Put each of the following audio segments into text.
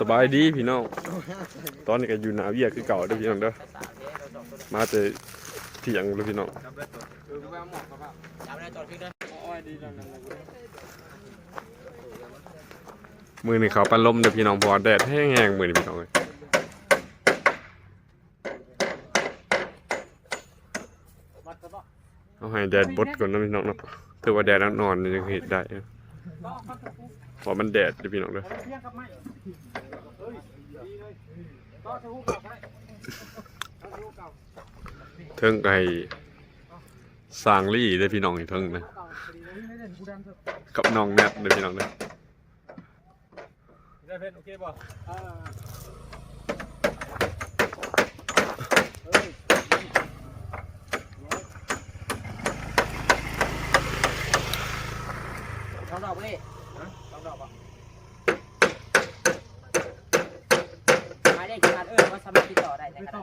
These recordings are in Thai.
สบายดีพี่น้อง ตอนนี้ก็อยู่หนาเวียคือเก่าเด้อพี่น้องเด้อ มาแต่เที่ยงเลยพี่น้องมือนี่เขาปันลมเด้อพี่น้องพอแดดแห้งๆมือนี่พี่น้องเลยเอาให้แดดบดก่อนนะพี่น้องเนาะถือว่าแดดนอนยังเห็นได้ พอมันแดดจะพี่น้องเด้อเทิงไก่สร้างลี่ได้พี่น้องอีกเทิงนะกับน้องแนทได้พี่น้องเด้อได้เพชรโอเคป่ะ ทำดอกไปดิทำดอกป่ะหมายเลขการเออว่าสามารถติดต่อได้ในขณะ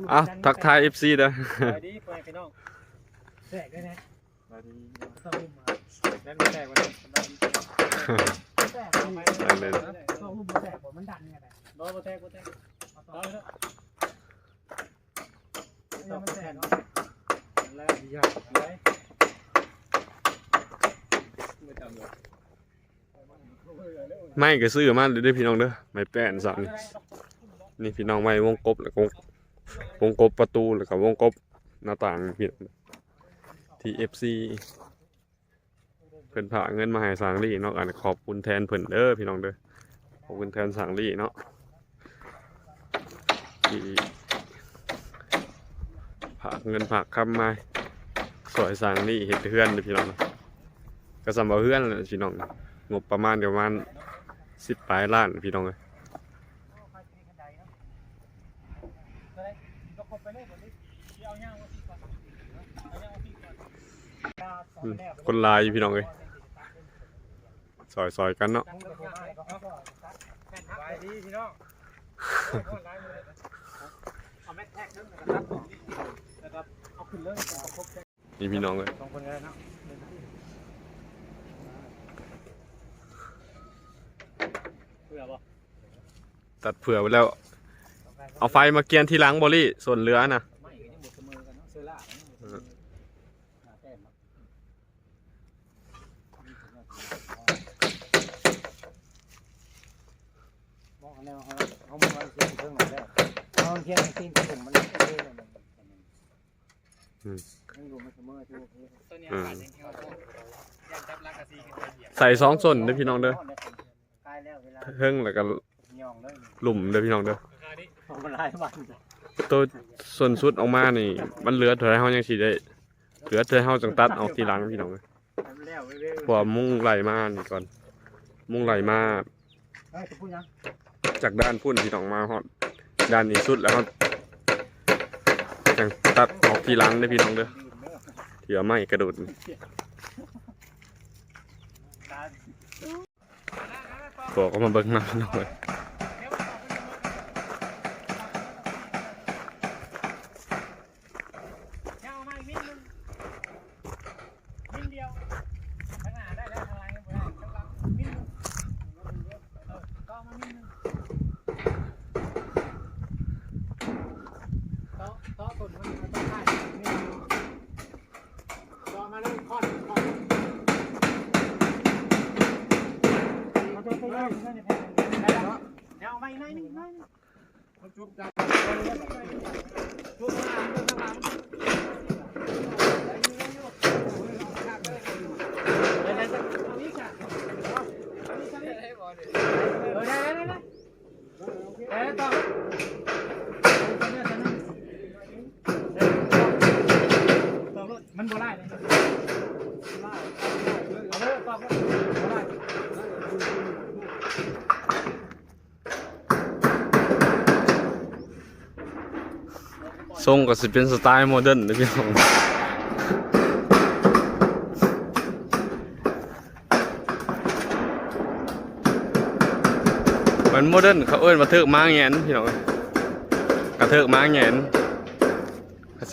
นี้อะทักทาย FC เด้อไปดีไปพี่น้องแตกได้ไหมไปดีต้องลุ่มมานั่นไม่แตกวันนี้แตกอันนั้นต้องลุ่มมาแตกผมมันดันไงแหละรอมาแตกมาแตกรอแล้วยังมันแตกเนาะแล้วดีครับเลยไม่จำเลยไม่ก็ซื้อมาเลยเด้อพี่น้องเด้อไม่แป้นสักนี่นี่พี่น้องไม่วงกบแล้วก็ วงกบประตูแล้วก็วงกบหน้าต่างพี่น้องที่ FC เพิ่นพาเงินมาให้สางลี่เนาะอันขอบคุณแทนเพิ่นเด้อพี่น้องเด้อขอบคุณแทนสางลี่เนาะที่ผาเงินผาคำมาสวยสางลี่เฮ็ดเฮือนเด้อพี่น้องเนาะก็สำหรับเฮือนแหละพี่น้องงบประมาณเดียวประมาณสิบปลายล้านพี่น้องเลยอืม คนลายอยู่พี่น้องเลยซอยซอยๆกันเนาะยี่พี่น้องเลยตัดเผื่อไว้แล้ว เอาไฟมาเกียนที่หลังบอลี่ส่วนเรือนะ ไม่ก็ยังหมดเสมอกันเนาะเซอร์ล่าแต้ม มองแนว เขาเขามาเสียงเครื่องหนแล้วเขาเทียนซีนกระผมมันโอเคเลยมันยังอยู่ไม่เสมอที่เคตัวนี้ขาดยังแค่ว่ายังจับลักกะซีกันเหยียบใส่สองส่วนเด้อพี่น้องเด้อกายแล้วเวลาเทิงแล้วก็ย่องเลยหลุมเด้อพี่น้องเด้อของมันหลายวันตัวส่วนสุดออกมานี่ มันเหลือเท่าไรเฮายังสิได้เหลือเท่าไรเฮาจังตัดออกทีหลังพี่น้องเลยพราะว่ามุ่งไหลมานี่ก่อน มุ่งไหลมา จากด้านพุ่นพี่น้องมาฮอดด้านนี้สุดแล้วก็จังตัดออกทีหลังได้พี่น้องเด้อเถือไม่กระโดดบอกก็มาเบิ่งน้ำหน่อยย่างมาอีกนิดนึงนิดเดียวข้างหน้าได้แล้วข้างหลังยังไม่ได้ข้างหลังนิดนึงเออก็มานิดนึงต่อต่อต้นมันมันต้องได้นิดนึงต่อมาเลยค่อนค่อนเอาตัวตัวเลยได้แล้ว เดี๋ยวเอาไปหน่อยหนึงหน่อยหนึงจุบกันจุบข้างหลังจุบข้างหลัง มันบ่ได้เลยเอาเลยตอบบ่ได้ ทรงก็สิเป็นสไตล์โมเดิร์นเด้อพี่น้องมันโมเดิร์นเขาเอิ้นว่าเทิกม้าแงนพี่น้องกระเทิกม้าแงน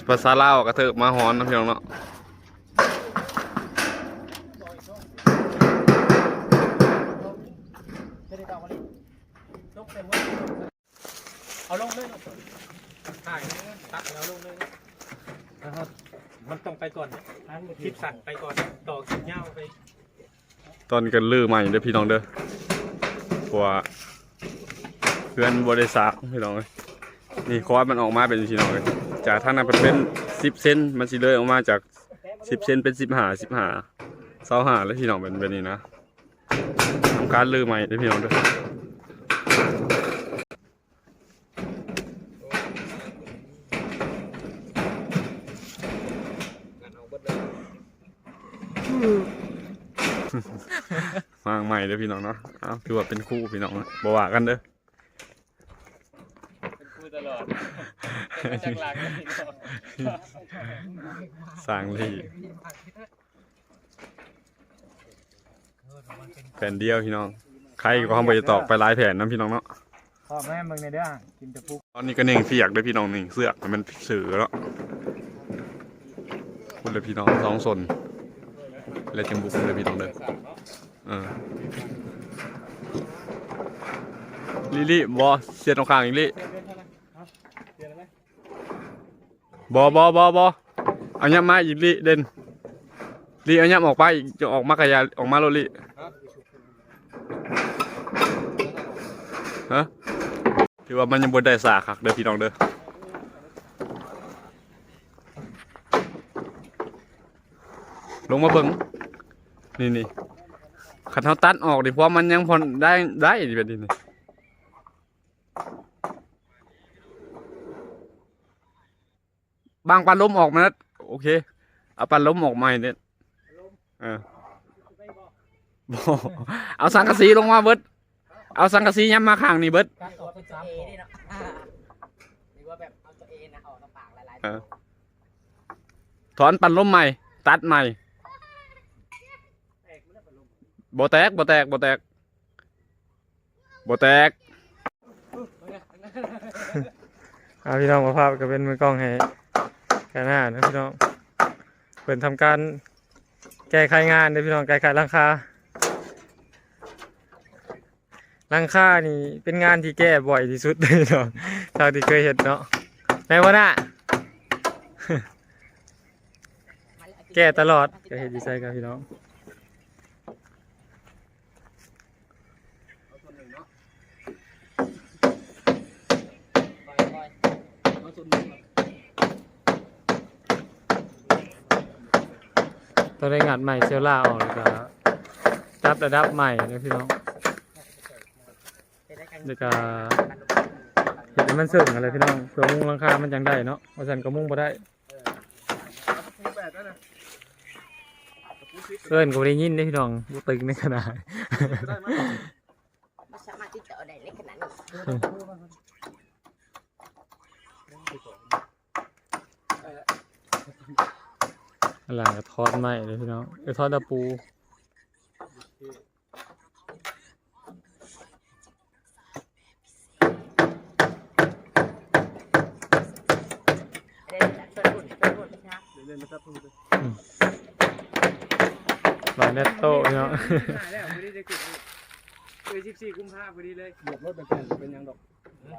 ภาษาลาวกระเทิกม้าฮอนนะพี่น้องเนาะเอาลงเลย ถ่ายตัดแล้วลงเลยนะครับมันต้องไปก่อนคลิปสั่นไปก่อนต่อคลิปยาวไปตอนกันลือใหม่เด้อพี่น้องเด้อเพราะว่าเพื่อนบริษัทพี่น้องเอ้ยนี่คอร์สมันออกมาเป็นพี่น้องเลยจากท่างนั้นเป็นสิบเซนมันสิเลยออกมาจากสิบเซนเป็นสิบหาสิบหาเสาหาแล้วพี่น้องเป็นแบบนี้นะทำการลือใหม่เด้อพี่น้องเด้อ วางใหม่เด้อพี่น้องเนาะเอาถือว่าเป็นคู่พี่น้องนะบ่ว่ากันเด้อเป็นคู่ตลอดจากหลังสร้างที่แผ่นเดียวพี่น้อง ใครก็ห้องไปตอกไปหลายแผ่นนะพี่น้องเนาะขอแม่เบิ่งในเด้อกินแต่ปุ๊กตอนนี้ก็เน่งเสียกเด้อพี่น้องนี่เสือกมันเป็นสื่อแล้วคุณเลยพี่น้องสองสนแล้วจังบุกเลยพี่น้องเด้อเออ ลิลี่บอเสียตรงข้างอีกลิบอบอบอบอเอาย้ำมาอีกลิเด่นลิเอาย้ำออกไปอีกจะออกมากระยาออกมาโลลิฮะถือว่ามันยังบนได้สาคักเด้อพี่น้องเด้อลงมาเบิ่งนี่นี่ ขันเท้าตัดออกดิเพราะมันยังพอได้ได้ดิแบบนี้นี่บางปันล้มออกมานะโอเคเอาปันล้มออกมาเนี่ยเออบ่เอาสังกะสีลงมาเบิดเอาสังกะสีย้ำมาข้างนี่เบิดการออกเป็นสามเอของนี่เนาะหรือว่าแบบเอาตัวเอนะออกกระปากหลายเออถอนปันล้มใหม่ ตัดใหม่ บ่แตกบ่แตกบ่แตกบ่แตกอาพี่น้องมาภาพก็เป็นมือกล้องให้แค่หน้านะพี่น้องเปิดทำการแก้ไขงานเด้พี่น้องแก้ไขลังคาลังคานี่เป็นงานที่แก้บ่อยที่สุดเลยเนาะเท่าที่เคยเห็นเนาะในวันน่ะแก้ตลอดก็เห็นดีใจกับพี่น้อง ต้องได้งัดใหม่เซลล่าออกแล้วก็จับระดับใหม่นะพี่น้องเดี๋ยวก็เห็นมันเสริมอะไรพี่น้องเพื่อมุงหลังคา มันจังได้เนาะว่าสันก็มุงบ่ได้เอิ้นก็บ่ได้ยินเด้พี่น้องบ่ตึงในขนาดไม่สามารถที่จะเอาได้เล็กขนาดนี้ หลังก็ทอดใหม่เลยพี่น้องเออทอดตะปูเด่นเปิดหุ่นเปิดหุ่นนะหลายเนตโต้พี่น้องแล้วพอดีจะกินคือสิบสี่กุมภาพันธ์พอดีเลยบวกรถเป็นแผ่นเป็นยังดอกไหล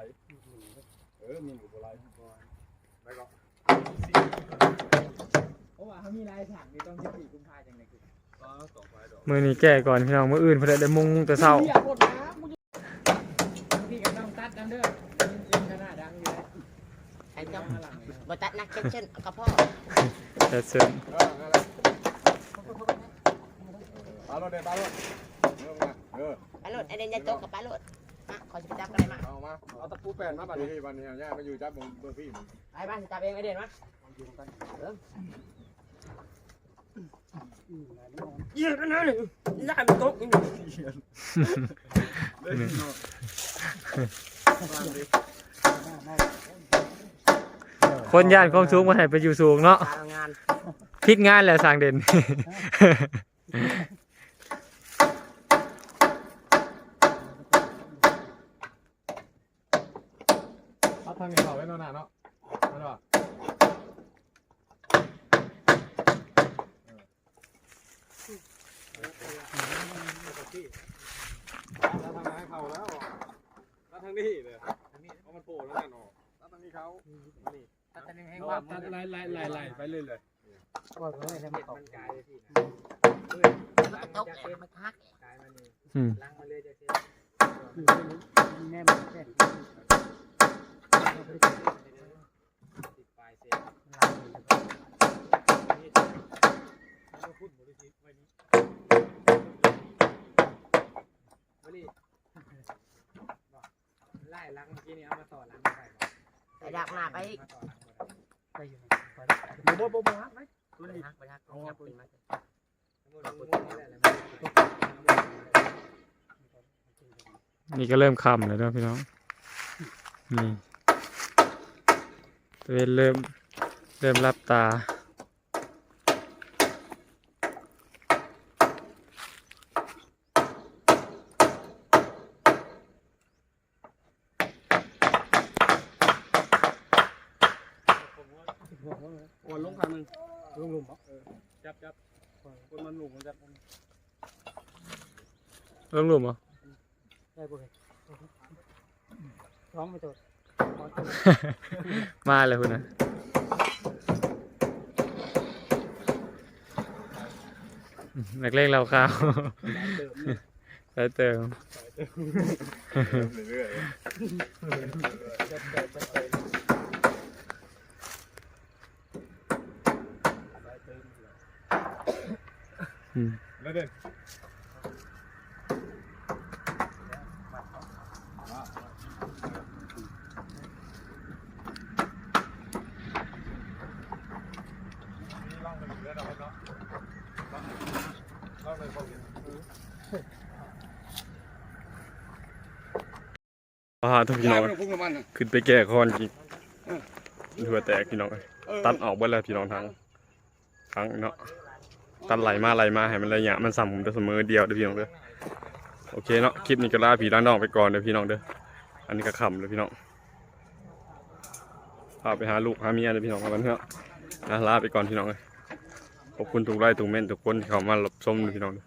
เออมีอยู่บ่ไหล เพราะว่าเขามีลายฉากนี่ต้องสิบสี่กุมภาจังไดคือมือนี้แก้ก่อนพี่น้องมืออื่นเพื่อได้มุงแต่เช้าอยากกดน้ำมึงพี่ก็ต้องตัดน้ำเด้อยิงขนาดดังอยู่แล้วไอ้เจ้าบตัดนักเช่นเช่นกระเพาะแต่เสริมปลารถได้ปลารถเออมาเออปลาโลดไอเดนยาโจกกับปลาโลดมาขอจะไปจับกันเลยมาเอามาเอาตะปูแป้นมาบัดนี้บัดนี้ย่ามาอยู่จับเบิ่งพี่ไปบ้านจะจับเองไอเดนมา เยอะนะนี่ล่ามตกคนย่านความสูงมาให้ไปอยู่สูงเนาะการงานพิดงานแหละสร้างเด่น เอาทางนี้เขาไว้นอนเนาะนั่นว่ะแล้วทางไหนเขาแล้วนี้เลยเพราะมันโผล่แล้วนั่นออกแล้วตอนนี้เขานี่ตัดแต่หนึ่งให้เขาว่าตัดไล่ไล่ไล่ไล่ไปเรื่อยเลยก็เลยให้มันตกกายพี่มันตกเองมันทักกายมันนี่อืมล้างมาเลยจะเซ็แน่มันเส้นติดปลายเส้นล้างเลยพูดบริสุทธิ์ไว้นี้ วันนี้ไล่ล้างเมื่อกี้นี่เอามาต่อล้างไปไปดักหน้าไปอีกไปอยู่ไปบ่บ่บ่ฮักไหมไปทักไปทักเอาปืนมานี่ก็เริ่มค่ำแล้วเนาะพี่น้องนี่ตะเวนเริ่มเริ่มรับตา โอ้ลงทางนึงลงหลุมเออจับจับคนมันหลุมมันจับเริ่มรวมเหรอได้บ่เลยร้องไม่จบมาเลยคุณนะนักเลงเราข้าวใส่เติมเรื่อยอืมแล้วเด่นล่องไปเรื่อยๆ เนาะล่องไปพอดีอ่าทุกพี่น้องขึ้นไปแก้คอนจริงเถื่อแตกพี่น้อง ตัดออกเบิดแล้วพี่น้องทั้งทั้งเนาะ ตัดไหลมาไหลมาให้มันระยะมันสั่ผมจะเสมอเดียวเด้อพี่น้องเด้อโอเคเนาะคลิปนี้ก็ลาพี่ลาน้องไปก่อนเด้อพี่น้องเด้ออันนี้ก็ขำเดี๋ยพี่น้องพาไปหาลูกหาเมียเด้อพี่น้องกันเถอะนะลาไปก่อนพี่น้องเลยขอบคุณทุกไลค์ทุกเม้นทุกคนที่เข้ามารับชมเด้อพี่น้องเด้อ